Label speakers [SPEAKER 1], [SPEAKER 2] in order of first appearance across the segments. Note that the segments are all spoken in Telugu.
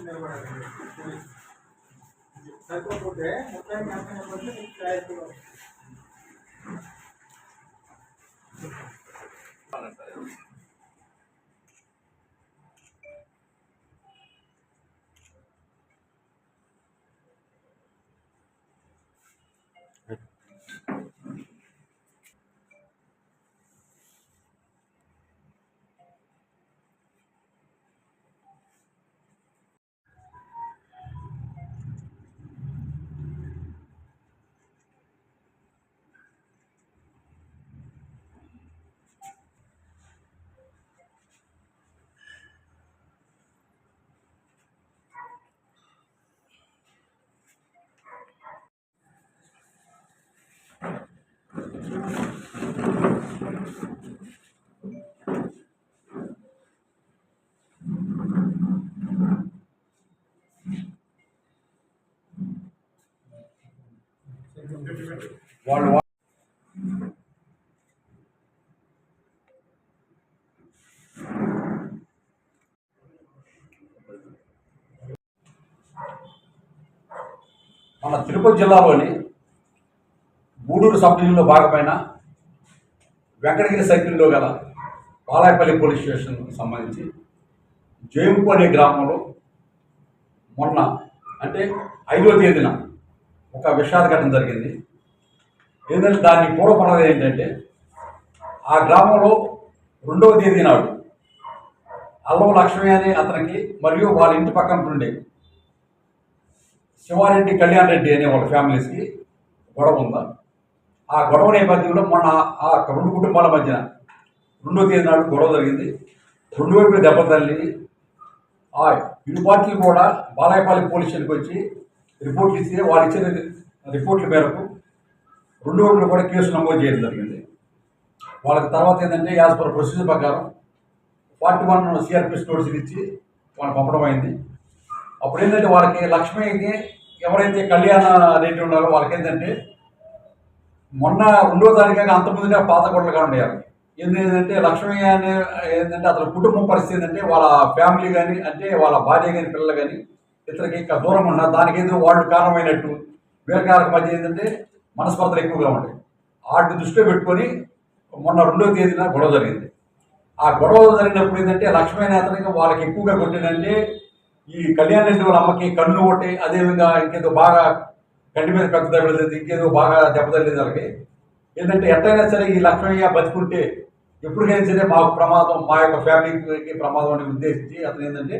[SPEAKER 1] నిలబడాలి సరిపోతే ముప్పై నలభై నిలబడితే మీకు క్లారిటీగా
[SPEAKER 2] వాళ్ళు మన తిరుపతి జిల్లాలోని గూడూరు సబ్ డివిజన్లో భాగమైన వెంకటగిరి సర్కిల్లో గల బాలాయపల్లి పోలీస్ స్టేషన్కు సంబంధించి జయంపు అనే గ్రామంలో మొన్న అంటే ఐదో తేదీన ఒక విషాద ఘటన జరిగింది. ఏంటంటే దాని పూర్వపరం ఏంటంటే ఆ గ్రామంలో రెండవ తేదీ నాడు అల్లం లక్ష్మి అనే అతనికి మరియు వాళ్ళ ఇంటి పక్కన ఉండే శివారెడ్డి కళ్యాణ్ రెడ్డి అనే వాళ్ళ ఫ్యామిలీస్కి గొడవ ఉందా? ఆ గొడవ నేపథ్యంలో మొన్న ఆ రెండు కుటుంబాల మధ్యన రెండో తేదీ నాడు గొడవ జరిగింది. రెండు వైపుల దెబ్బ తల్లి ఆ ఇరు పార్టీలు కూడా బాలాయపల్లి పోలీస్ స్టేషన్కి వచ్చి రిపోర్ట్లు ఇస్తే వాళ్ళు ఇచ్చిన రిపోర్ట్ల మేరకు రెండు ఒకటి కూడా కేసు నమోదు చేయడం జరిగింది. వాళ్ళకి తర్వాత ఏంటంటే యాజ్ పర్ ప్రొసీజర్ ప్రకారం ఫార్టీ వన్ సిఆర్పిఎస్ నోటీసులు ఇచ్చి వాళ్ళని పంపడం అయింది. అప్పుడు ఏంటంటే వాళ్ళకి లక్ష్మికి ఎవరైతే కళ్యాణ రెడ్డి ఉన్నారో వాళ్ళకి ఏంటంటే మొన్న రెండో తారీఖు అంతకుముందుగా పాత గొడవలుగా ఉండేవారు. ఏంటంటే లక్ష్మి అనే ఏంటంటే అతని కుటుంబం పరిస్థితి ఏంటంటే వాళ్ళ ఫ్యామిలీ కానీ అంటే వాళ్ళ భార్య కానీ పిల్లలు కానీ ఇతరికి ఇంకా దూరం ఉన్నారు. దానికి ఏదో వాళ్ళు కారణమైనట్టు. వేరే కారణం మధ్య ఏంటంటే మనస్పర్ధలు ఎక్కువగా ఉంటాయి. వాటిని దృష్టిలో పెట్టుకొని మొన్న రెండో తేదీన గొడవ జరిగింది. ఆ గొడవ జరిగినప్పుడు ఏంటంటే లక్ష్మీ వాళ్ళకి ఎక్కువగా కొట్టిందంటే ఈ కళ్యాణ్ రెడ్డి వాళ్ళ అమ్మకి కన్ను ఒకటి అదేవిధంగా ఇంకేదో బాగా కంటి మీద పెద్ద దెబ్బలేదు ఇంకేదో బాగా దెబ్బతలేదు వాళ్ళకి. ఏంటంటే ఎట్టయినా సరే ఈ లక్ష్మయ్య బతుకుంటే ఎప్పటికైనా సరే మాకు ప్రమాదం మా యొక్క ఫ్యామిలీకి ప్రమాదం అని ఉద్దేశించి అతను ఏంటంటే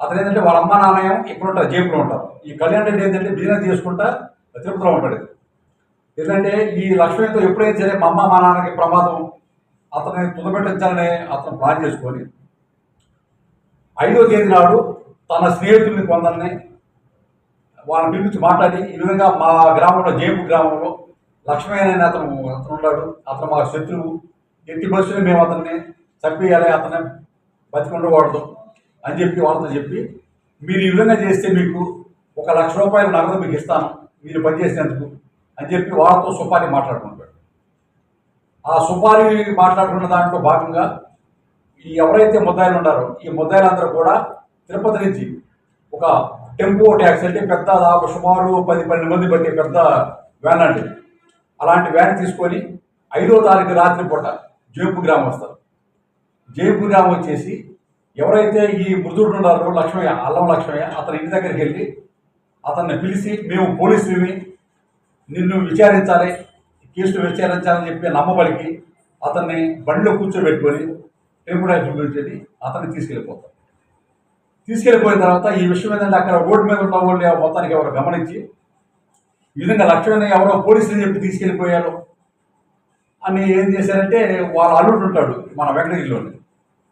[SPEAKER 2] అతను ఏంటంటే వాళ్ళ అమ్మ నాన్నయం ఇక్కడ ఉంటారు జేబులో ఉంటారు. ఈ కళ్యాణ్ రెడ్డి ఏంటంటే బిజినెస్ చేసుకుంటా తిరుపతిలో ఉంటాడు. ఏంటంటే ఈ లక్ష్మీతో ఎప్పుడైనా సరే మా అమ్మ మా నాన్నకి ప్రమాదం అతన్ని తుదపెట్టించాలని అతను ప్లాన్ చేసుకొని ఐదో తేదీ నాడు తన స్నేహితుల్ని కొందరిని వాళ్ళని పిలిపించి మాట్లాడి ఈ విధంగా మా గ్రామంలో జేపు గ్రామంలో లక్ష్మీ అనే అతను అతను ఉన్నాడు. అతను మా శత్రువు. ఎట్టి బస్సులో మేము అతన్ని చంపేయాలి అతన్ని బతికుండకూడదు అని చెప్పి వాళ్ళతో చెప్పి మీరు ఈ విధంగా చేస్తే మీకు ఒక లక్ష రూపాయలు నగదు మీకు ఇస్తాను. మీరు పనిచేసినందుకు అని చెప్పి వాళ్ళతో సుపారి మాట్లాడుకుంటాడు. ఆ సుపారి మాట్లాడుకున్న దాంట్లో భాగంగా ఈ ఎవరైతే ముద్దాయిలు ఉన్నారో ఈ ముద్దాయిలందరూ కూడా తిరుపతి నుంచి ఒక టెంపో ట్యాక్సీ అంటే పెద్ద దాకా సుమారు పది పన్నెండు మంది పట్టే పెద్ద వ్యాన్ అండి. అలాంటి వ్యాన్ తీసుకొని ఐదో తారీఖు రాత్రి పూట గ్రామం వస్తారు. జైపూర్ గ్రామం వచ్చేసి ఎవరైతే ఈ మృదుడు ఉన్నారో లక్ష్మయ్య అల్లం లక్ష్మయ్య అతని ఇంటి దగ్గరికి వెళ్ళి అతన్ని పిలిచి మేము పోలీసులని నిన్ను విచారించాలి కేసులు విచారించాలని చెప్పి నమ్మబడికి అతన్ని బండిలో కూర్చోబెట్టుకొని టెంపుల్ చూపించేది అతన్ని తీసుకెళ్ళిపోతాం. తీసుకెళ్ళిపోయిన తర్వాత ఈ విషయం ఏంటంటే అక్కడ రోడ్డు మీద ఉన్న వాళ్ళు మొత్తానికి ఎవరు గమనించి ఈ విధంగా లక్ష్మణ ఎవరో పోలీసులు చెప్పి తీసుకెళ్ళిపోయారు అని ఏం చేశారంటే వాళ్ళ అల్లుడు ఉంటాడు మన వెంకటగిరిలోని.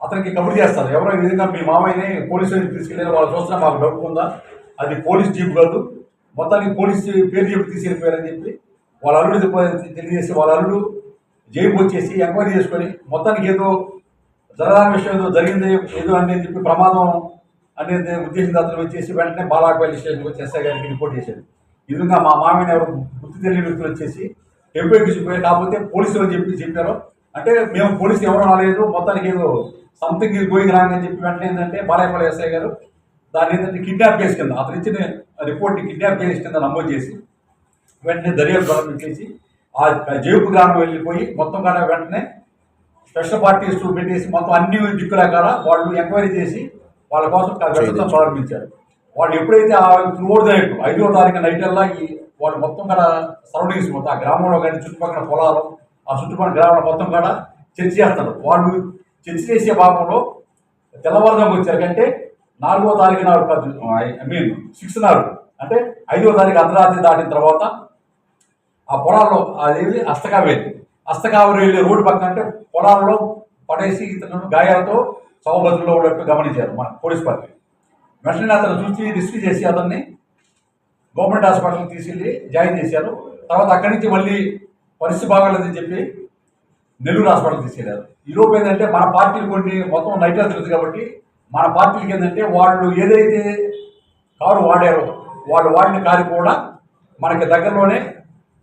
[SPEAKER 2] అతనికి కబుర్ చేస్తారు ఎవరో ఈ విధంగా మీ మామయ్యని పోలీసులు తీసుకెళ్ళారు వాళ్ళు చూస్తే మాకు డబ్బు ఉందా? అది పోలీస్ జీప్ కాదు. మొత్తానికి పోలీస్ పేరు చెప్పి తీసుకెళ్ళిపోయారని చెప్పి వాళ్ళ అల్లుడు తెలియజేసి వాళ్ళ అల్లుడు జైలు వచ్చేసి ఎంక్వైరీ చేసుకొని మొత్తానికి ఏదో జరగాని విషయం ఏదో జరిగింది ఏదో అనేది చెప్పి ప్రమాదం అనేది ఉద్దేశం అతను వచ్చేసి వెంటనే బాలాపల్లి స్టేషన్కి వచ్చి ఎస్ఐ గారికి రిపోర్ట్ చేశాడు ఈ విధంగా మా మామయ్య ఎవరు గుర్తు తెలియని వ్యక్తులు వచ్చేసి టెంపుల్కి చూపారు కాకపోతే పోలీసులు అని చెప్పి చెప్పారు. అంటే మేము పోలీసులు ఎవరు రాలేదు. మొత్తానికి ఏదో సంథింగ్ గోయింగ్ రాంగ్ అని చెప్పి వెంటనే ఏంటంటే బాలాయపల్లి ఎస్ఐ గారు దాని ఏంటంటే కిడ్నాప్ కేసు కింద అతను ఇచ్చిన రిపోర్ట్ని కిడ్నాప్ కేసు కింద నమోదు చేసి వెంటనే దర్యాప్తు ప్రారంభించేసి ఆ జేబు గ్రామం వెళ్ళిపోయి మొత్తం కాడ వెంటనే స్పెషల్ పార్టీస్ పెట్టేసి మొత్తం అన్ని దిక్కుల కాడ వాళ్ళు ఎంక్వైరీ చేసి వాళ్ళ కోసం వెతకడం ప్రారంభించారు. వాళ్ళు ఎప్పుడైతే ఆ ద నైట్ ఐదో తారీఖు నైట్ అల్లా ఈ వాళ్ళు మొత్తం కాడ సరౌండింగ్స్ మొత్తం ఆ గ్రామంలో కానీ చుట్టుపక్కల పొలాలు ఆ చుట్టుపక్కల గ్రామాల మొత్తం కాడ చర్చ చేస్తారు. వాళ్ళు చర్చ చేసే భాగంలో తెల్లవారుజాము వచ్చారు. అంటే నాలుగో తారీఖు నాడు ఐ మీన్ సిక్స్త్ నాడు. అంటే ఐదో తారీఖు అర్ధరాత్రి దాటిన తర్వాత ఆ పొలాల్లో అదేది అస్తకావేలి అస్తకావేరి వెళ్ళే రోడ్డు పక్కన అంటే పొలాల్లో పడేసి ఇతను గాయాలతో సౌభద్రంలో ఉన్నట్టు గమనించారు మన పోలీస్ పార్టీ. వెంటనే అతను చూసి రిస్క్ చేసి అతన్ని గవర్నమెంట్ హాస్పిటల్కి తీసుకెళ్ళి జాయిన్ చేశారు. తర్వాత అక్కడి నుంచి మళ్ళీ పరిస్థితి బాగాలేదని చెప్పి నెల్లూరు హాస్పిటల్ తీసుకెళ్ళారు ఈ ఏంటంటే మన పార్టీలు కొన్ని మొత్తం నైట్ తెలుసు కాబట్టి మన పార్టీలకి ఏంటంటే వాళ్ళు ఏదైతే కారు వాడారో వాళ్ళు వాడిన కారు కూడా మనకి దగ్గరలోనే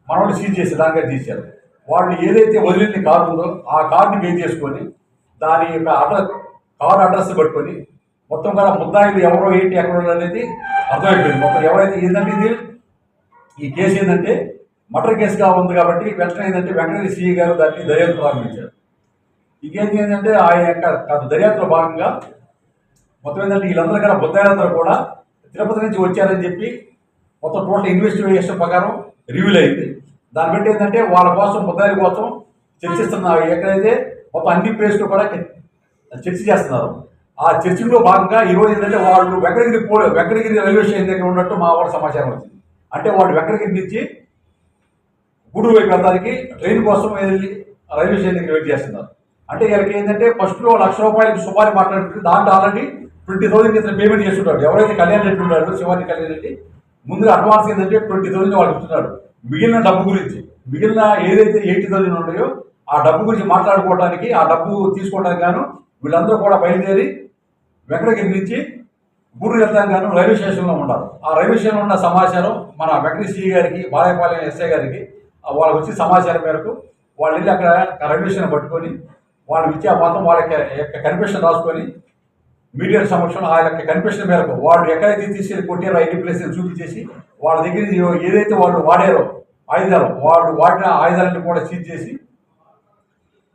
[SPEAKER 2] మనోళ్ళు సీజ్ చేసి దానిగా తీశారు. వాళ్ళు ఏదైతే వదిలింది కారు ఉందో ఆ కార్ని పే చేసుకొని దాని యొక్క అడ్రస్ కారు అడ్రస్ పట్టుకొని మొత్తం కూడా ముద్దాయిలు ఎవరో ఏంటి ఎక్కడ అనేది అర్థమైపోయింది. మొత్తం ఎవరైతే ఏంటంటే ఇది ఈ కేసు ఏంటంటే మటర్ కేసుగా ఉంది కాబట్టి వెంటనే ఏంటంటే వెంకటేశ్వర సిఐ గారు దాన్ని దర్యాప్తు ప్రారంభించారు. ఇంకేంటి ఏంటంటే ఆ యొక్క దర్యాప్తులో భాగంగా మొత్తం ఏంటంటే వీళ్ళందరూ కూడా బుద్ధాయిలందరూ కూడా తిరుపతి నుంచి వచ్చారని చెప్పి మొత్తం టోటల్ ఇన్వెస్టిగేషన్ ప్రకారం రివ్యూల్ అయింది. దాన్ని బట్టి ఏంటంటే వాళ్ళ కోసం బుద్ధాయిల కోసం చర్చిస్తున్నారు ఎక్కడైతే మొత్తం అన్ని ప్లేస్లు కూడా చర్చ చేస్తున్నారు. ఆ చర్చలో భాగంగా ఈరోజు ఏంటంటే వాళ్ళు వెంకటగిరి పో వెంకటగిరి రైల్వే స్టేషన్ దగ్గర ఉన్నట్టు మా వాళ్ళ సమాచారం వచ్చింది. అంటే వాళ్ళు వెంకటగిరి నుంచి గూడూరు వైపు వెళ్ళడానికి ట్రైన్ కోసం వెళ్ళి రైల్వే స్టేషన్ దగ్గర వెయిట్ చేస్తున్నారు. అంటే వీళ్ళకి ఏంటంటే ఫస్ట్లో లక్ష రూపాయలకి సుమారు మాట్లాడుతుంది దాంట్లో ఆల్రెడీ ట్వంటీ థౌసండ్ ఇతను పేమెంట్ చేస్తుంటాడు. ఎవరైతే కళ్యాణ్ రెడ్డి ఉన్నాడు శివాజీ కళ్యాణ్ రెడ్డి ముందుగా అడ్వాన్స్ ఏంటంటే ట్వంటీ థౌసండ్ వాళ్ళు ఇస్తున్నాడు. మిగిలిన డబ్బు గురించి మిగిలిన ఏదైతే ఎయిటీ థౌసండ్ ఉన్నాయో ఆ డబ్బు గురించి మాట్లాడుకోవడానికి ఆ డబ్బు తీసుకోవడానికి గాను వీళ్ళందరూ కూడా బయలుదేరి వెంకటగిరి నుంచి గురు వెళ్తాం గాను రైల్వే స్టేషన్లో ఉన్నారు ఆ రైల్వే స్టేషన్లో ఉన్న సమాచారం మన వెంకటేశ్వర గారికి బాలయపాలెం ఎస్ఐ గారికి వాళ్ళకి వచ్చి సమాచారం మేరకు వాళ్ళు వెళ్ళి అక్కడ రైల్వే స్టేషన్ పట్టుకొని వాళ్ళు ఇచ్చే మొత్తం వాళ్ళ యొక్క కన్ఫెషన్ రాసుకొని మీడియా సమక్షంలో ఆ యొక్క కన్ఫెషన్ మేరకు వాళ్ళు ఎక్కడైతే తీసుకెళ్ళి కొట్టారో ఐటీ ప్లేస్ చూపించేసి వాళ్ళ దగ్గర ఏదైతే వాళ్ళు వాడారో ఆయుధాలు వాళ్ళు వాడిన ఆయుధాలను కూడా సీజ్ చేసి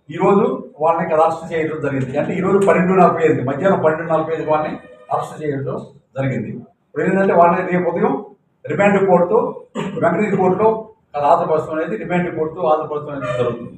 [SPEAKER 2] ఈరోజు వాళ్ళని ఇక్కడ అరెస్ట్ చేయడం జరిగింది. అంటే ఈరోజు పన్నెండు నలభై ఐదు మధ్యాహ్నం పన్నెండు నలభై ఐదు వాళ్ళని అరెస్ట్ చేయడం జరిగింది. ఇప్పుడు ఏంటంటే వాళ్ళని రేపు ఉదయం రిమాండ్ కోర్టుతో వెంకటగిరి కోర్టులో హాజరుపరచడం అనేది రిమాండ్ కోర్టుతో హాజరుపరచడం అనేది జరుగుతుంది.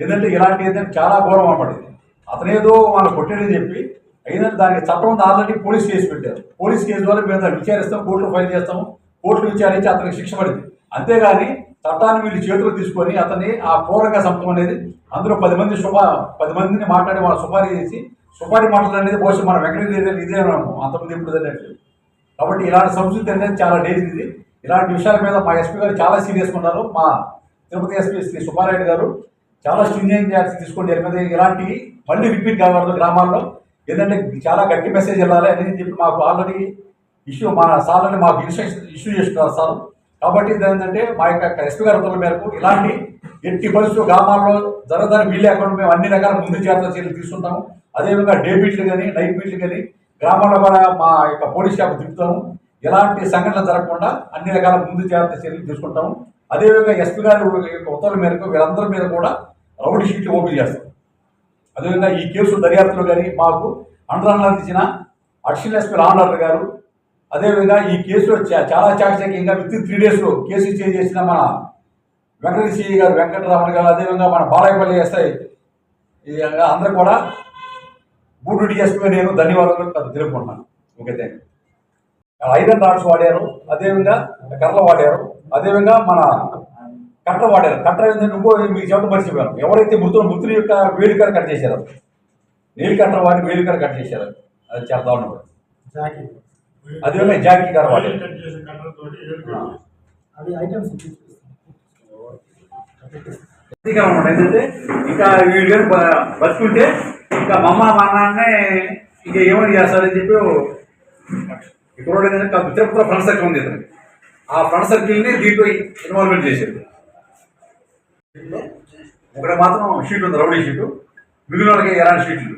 [SPEAKER 2] ఏంటంటే ఇలాంటి ఏంటంటే చాలా ఘోరం అన్నమాట ఇది. అతనేదో వాళ్ళు కొట్టాడని చెప్పి అయినా దానికి చట్టం ఆల్రెడీ పోలీస్ కేసు పెట్టారు. పోలీస్ కేసు ద్వారా మేము విచారిస్తాం కోర్టులో ఫైల్ చేస్తాం కోర్టులు విచారించి అతనికి శిక్ష పడింది. అంతేగాని చట్టాన్ని వీళ్ళు చేతులు తీసుకొని అతన్ని ఆ పూర్వక సంతం అనేది అందులో పది మంది శుభ పది మందిని మాట్లాడి వాళ్ళ సుపారీ చేసి సుపారీ మాటలు అనేది బహుశా మన వెంకటగిరి ఇదే అంతమంది ఇప్పుడు అన్నట్టు కాబట్టి ఇలాంటి సంస్కృతి అనేది చాలా డేంజర్ ఇది. ఇలాంటి విషయాల మీద మా ఎస్పీ గారు చాలా సీరియస్గా ఉన్నారు. మా తిరుపతి ఎస్పీ శ్రీ సుబ్బారాయుడు గారు చాలా స్ట్రింజెంట్ యాక్షన్ తీసుకోండి. దీని మీద ఇలాంటి మళ్ళీ రిపీట్ కాకూడదు గ్రామాల్లో. ఏంటంటే చాలా గట్టి మెసేజ్ వెళ్ళాలి అని చెప్పి మాకు ఆల్రెడీ ఇష్యూ మా సార్లని మాకు ఇష్యూ ఇష్యూ చేస్తున్నారు సార్. కాబట్టి ఏంటంటే మా యొక్క ఎస్పీ గారి ఉత్తర్వుల మేరకు ఇలాంటి ఎట్టి పరిస్థితులు గ్రామాల్లో జరగదని వీలు లేకుండా మేము అన్ని రకాల ముందు జాగ్రత్త చర్యలు తీసుకుంటాము. అదేవిధంగా డే బీట్లు కానీ నైట్ బీట్లు కానీ గ్రామాల్లో కూడా మా యొక్క పోలీస్ షాప్ తిప్పుతాము ఎలాంటి సంఘటనలు జరగకుండా అన్ని రకాల ముందు జాగ్రత్త చర్యలు తీసుకుంటాము. అదేవిధంగా ఎస్పీ గారి యొక్క ఉత్తర్వుల మేరకు వీళ్ళందరి మీద కూడా రౌడీ షీట్లు ఓపెన్ చేస్తాం. అదేవిధంగా ఈ కేసు దర్యాప్తులో కానీ మాకు అండరాలు ఇచ్చిన అడిషనల్ ఎస్పీ రామనాథ్ గారు అదేవిధంగా ఈ కేసులో చా- చాలా చాకచక్యంగా విత్ త్రీ డేస్లో కేసు చేంజ్ చేసిన మన వెంకటేశ్వర గారు వెంకటరామన్ గారు అదేవిధంగా మన బాలాయపల్లి ఎస్ఐ ఈ అందరూ కూడా బూటు డిఎస్పీ నేను ధన్యవాదాలు తెలుపుకుంటున్నాను. ఓకే థ్యాంక్ ఐరన్ రాడ్స్ వాడారు అదేవిధంగా కర్రలు వాడారు అదేవిధంగా మన కట్ట వాడారు. కట్ట ఏంటంటే ఇంకో మీకు చెబుతూ మర్చిపోయాను ఎవరైతే మృతులు మృతుల యొక్క వేలికర కట్ చేశారు నీలి కట్ట వాడి వేలికర కట్ చేశారు. అది చాలా దారుణం
[SPEAKER 1] జాకీ.
[SPEAKER 2] అదేవిధంగా జాకీ గారు వాడారు.
[SPEAKER 1] అది ఐటమ్స్
[SPEAKER 2] ఇంకా అన్నమాట ఏంటంటే ఇంకా వీడు బ- బతుకుంటే ఇంకా మా అమ్మ మా నాన్నే ఇంకా ఏమని చేస్తారని చెప్పి ఇక్కడ ఏంటంటే తిరుపతిలో ఫ్రెండ్ సర్కిల్ ఉంది ఇతనికి. ఆ ఫ్రెండ్ సర్కిల్ని దీంట్లో ఇన్వాల్వ్మెంట్ చేశారు. ఇక్కడ మాత్రం షీట్ ఉంది రౌడీ షీటు. మిగిలిన వాళ్ళకి ఎలాంటి షీట్లు?